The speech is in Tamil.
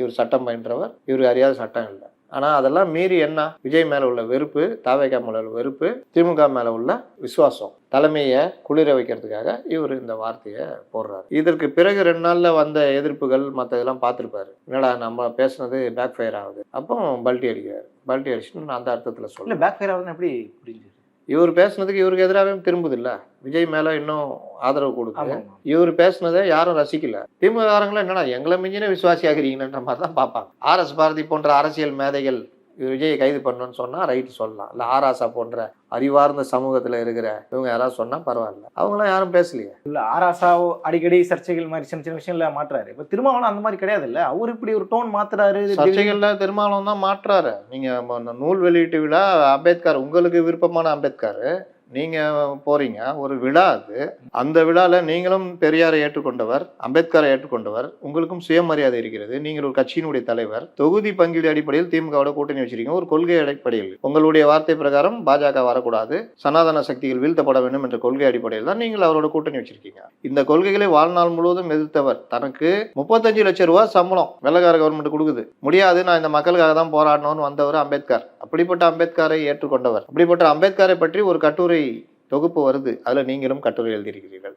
இவர் சட்டம் பயின்றவர் இவர் அறியாத சட்டம் இல்லை. ஆனால் அதெல்லாம் மீறி என்ன? விஜய் மேலே உள்ள வெறுப்பு தாவேகா மேலே உள்ள வெறுப்பு திமுக மேலே உள்ள விசுவாசம் தலைமையை குளிர வைக்கிறதுக்காக இவர் இந்த வார்த்தையை போடுறாரு. இதற்கு பிறகு ரெண்டு நாளில் வந்த எதிர்ப்புகள் மற்ற இதெல்லாம் பார்த்துருப்பாரு. என்னடா நம்ம பேசுனது பேக் ஃபயர் ஆகுது. அப்போ பல்ட்டி அடிக்கிறார். பல்ட்டி அடிச்சுன்னு அந்த அர்த்தத்தில் சொல்ல பேக் ஃபயர் ஆகுதுன்னு எப்படி புரிஞ்சு இவர் பேசுனதுக்கு இவருக்கு எதிராகவே திரும்புது இல்ல. விஜய் மேல இன்னும் ஆதரவு கொடுக்குது. இவர் பேசுனதை யாரும் ரசிக்கல. திமுக காரங்களும் என்னடா எங்களை மிஞ்சின விசுவாசி ஆகிறீங்கன்ற மாதிரி தான் பார்ப்பாங்க. ஆர் எஸ் பாரதி போன்ற அரசியல் மேதைகள் இவர் விஜயை கைது பண்ணணும்னு சொன்னா ரைட்டு சொல்லலாம். இல்ல ஆராசா போன்ற அறிவார்ந்த சமூகத்துல இருக்கிற இவங்க யாராவது சொன்னா பரவாயில்ல. அவங்களாம் யாரும் பேசலையே. இல்ல ஆராசாவோ அடிக்கடி சர்ச்சைகள் மாதிரி சின்ன சின்ன விஷயங்கள மாட்டுறாரு இப்ப திருமாவளவன் அந்த மாதிரி கிடையாது இல்ல. அவர் இப்படி ஒரு டோன் மாத்துறாரு. சர்ச்சைகள்ல திருமாவளவன் தான் மாற்றாரு. நீங்க ம- அந்த நூல் வெளியீட்டு விழா அம்பேத்கர் உங்களுக்கு விருப்பமான அம்பேத்கர். நீங்கள் போகிறீங்க ஒரு விழா அது. அந்த விழாவில் நீங்களும் பெரியாரை ஏற்றுக்கொண்டவர் அம்பேத்கரை ஏற்றுக்கொண்டவர் உங்களுக்கும் சுயமரியாதை இருக்கிறது. நீங்கள் ஒரு கட்சியினுடைய தலைவர். தொகுதி பங்கீடு அடிப்படையில் திமுகவோட கூட்டணி வச்சிருக்கீங்க. ஒரு கொள்கை அடிப்படையில். உங்களுடைய வார்த்தை பிரகாரம் பாஜக வரக்கூடாது. சனாதன சக்திகள் வீழ்த்தப்பட வேண்டும் என்ற கொள்கை அடிப்படையில் தான் நீங்கள் அவரோட கூட்டணி வச்சிருக்கீங்க. இந்த கொள்கைகளை வாழ்நாள் முழுவதும் எதிர்த்தவர். தனக்கு முப்பத்தஞ்சு லட்சம் ரூபாய் சம்பளம் வெள்ளக்கார கவர்மெண்ட் கொடுக்குது. முடியாது நான் இந்த மக்களுக்காக தான் போராடணும்னு வந்தவர் அம்பேத்கர். அப்படிப்பட்ட அம்பேத்கரை ஏற்றுக்கொண்டவர். அப்படிப்பட்ட அம்பேத்கரை பற்றி ஒரு கட்டுரை கட்டுரை தொகுப்பு வருது அதுல நீங்களும் கட்டுரை எழுதியிருக்கிறீர்கள்.